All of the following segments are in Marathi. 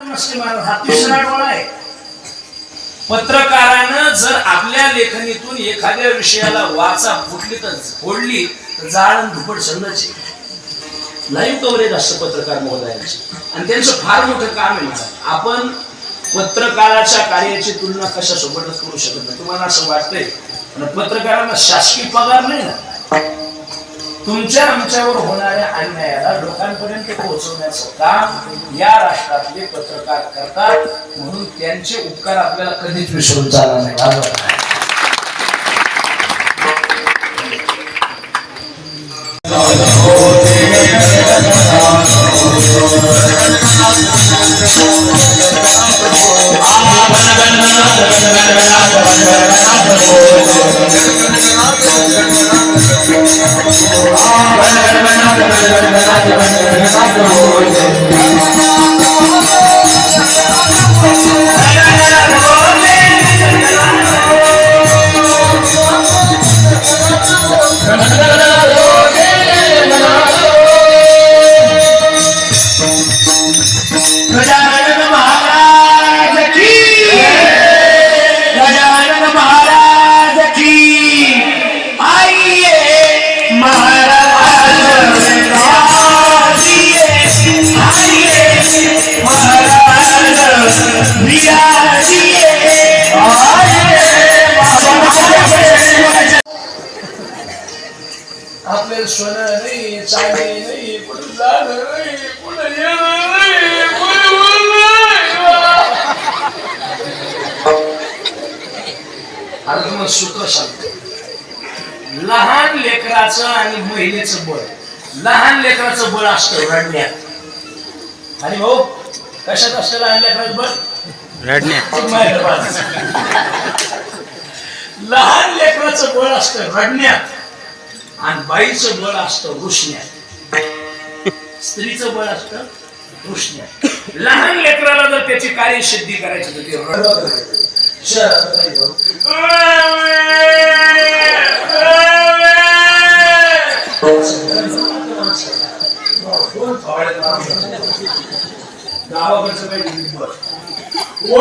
हा तिसरा डोळा आहे. पत्रकारानं जर आपल्या लेखणीतून एखाद्या विषयाला वाचा फुटली तर फोडली तर जाळण धुपट छंदच लाईव्ह कव्हरेज असतं पत्रकार महोदयांची. आणि त्यांचं फार मोठं काम आहे महाराज आपण पत्रकाराच्या कार्याची तुलना कशासोबतच करू शकत नाही. तुम्हाला असं वाटतंय? पण पत्रकारांना शासकीय पगार नाही ना? तुमच्या आमच्यावर होणाऱ्या अन्यायाला लोकांपर्यंत पोहोचवण्याचं काम या राष्ट्रातले पत्रकार करतात म्हणून त्यांचे उपकार आपल्याला कधीच विसरून चालला नाही. बरोबर आहे. आपल्याला सोनं नाही चांदी नाही कुठं जाणं नाही कुठं येणं नाही कुठं बोलणं. आता तुम्हाला सुख सांगतो. लहान लेकराचं आणि महिलेचं बळ. लहान लेकराचं बळ असतं रडण्यात. आणि भाऊ कशात असतं लहान लेकराचं बळ? रडण्यात. लहान लेकराचं बळ असतं रडण्यात. आणि बाईचं बळ असतं रुसण्यात स्त्रीचं बळ असतं रुसण्यात लहान लेकराला जर त्याची कार्यसिद्धी करायची तर ते रडत गावाकडचं काही ओ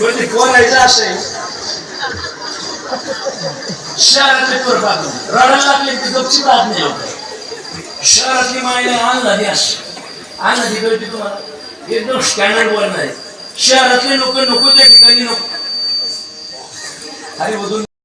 म्हणजे बोलायचं असेल शहरातले पोर पाहतो रडायला लागले की गपची बात नाही होत शहरातली मायने आणला द्यास आणला ती कळते तुम्हाला एकदम स्टँडर्ड बोलणार आहे शहरातले लोक नको त्या ठिकाणी नको अरे वधून